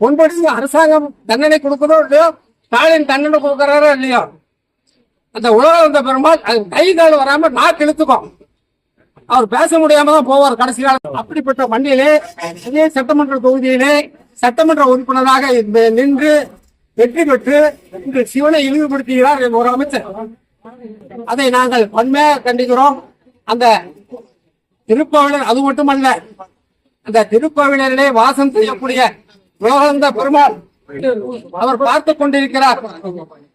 பொன்படி அரசாங்கம் தண்டனை கொடுக்குதோ இல்லையோ ஸ்டாலின் தண்டனை கொடுக்குறாரோ இல்லையோ அந்த உலகம் வந்த பெருமாள் அது கை கால் வராம நாக்கு இழுத்துக்கும் அவர் பேச முடியாம தான் போவார் கடைசி காலம் அப்படிப்பட்ட வண்டியிலே இதே சட்டமன்ற தொகுதியிலே சட்டமன்ற உறுப்பினராக நின்று வெற்றி பெற்று இன்று சிவனை இழிவுபடுத்துகிறார் என்ற ஒரு அமைச்சர். அதை நாங்கள் வன்மையாக கண்டிக்கிறோம். அந்த திருக்கோவிலர் அது மட்டுமல்ல அந்த திருக்கோவிலரிலே வாசம் செய்யக்கூடிய யோகானந்த பெருமாள் அவர் பார்த்து கொண்டிருக்கிறார்.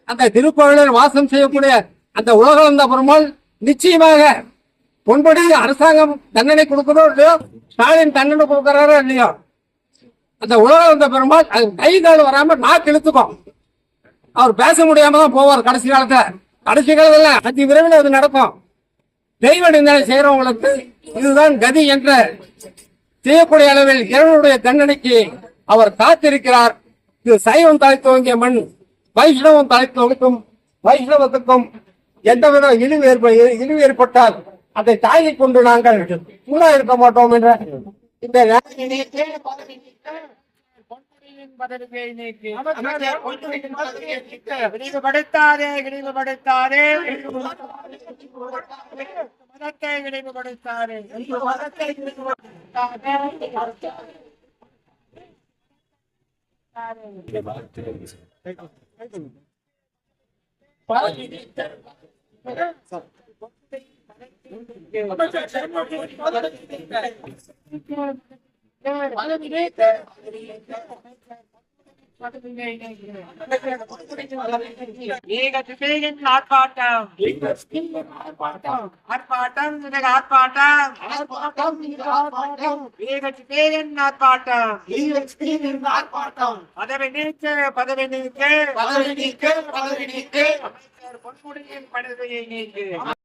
அந்த திருக்கோவிலர் வாசம் செய்யக்கூடிய அந்த உலகானந்த பெருமாள் நிச்சயமாக பொன்படி அரசாங்கம் தண்டனை கொடுக்குதோ இல்லையோ? ஸ்டாலின் தண்டனை கொடுக்கிறாரோ இல்லையோ? அந்த உலகானந்த பெருமாள் அது கை கால் வராம நாக்கு இழுத்துக்கும் அவர் பேச முடியாம தான் போவார் கடைசி காலத்துல. கடைசி காலத்துல அதி விரைவில் அது நடக்கும். தெய்வ நிந்தனை செய்யறவங்களுக்கு இதுதான் கதி என்ற செய்யக்கூடிய அளவில் இறைவனுடைய தண்டனைக்கு அவர் காத்திருக்கிறார். இது சைவம் தலை துவங்கிய மண். வைஷ்ணவம் தலை துவங்கும். வைஷ்ணவத்துக்கும் எந்தவித இழிவு ஏற்ப இழிவு ஏற்பட்டால் அதை தாங்கி கொண்டு நாங்கள் முன்னா இருக்க மாட்டோம் என்ற இந்த நேரத்திலே விரிவுபடுத்தாதே விரிவுபடுத்தாதே மதத்தை விரிவுபடுத்தாதே மதத்தை விரிவுபடுத்தாதே Para திசையின் ஆர்ப்பாட்டம். ஆர்ப்பாட்டம் இது ஆர்ப்பாட்டம் ஏக திசையின் பதவி நீக்கு பதவி நீக்கு பொன்முடியின் பதவியை நீக்கு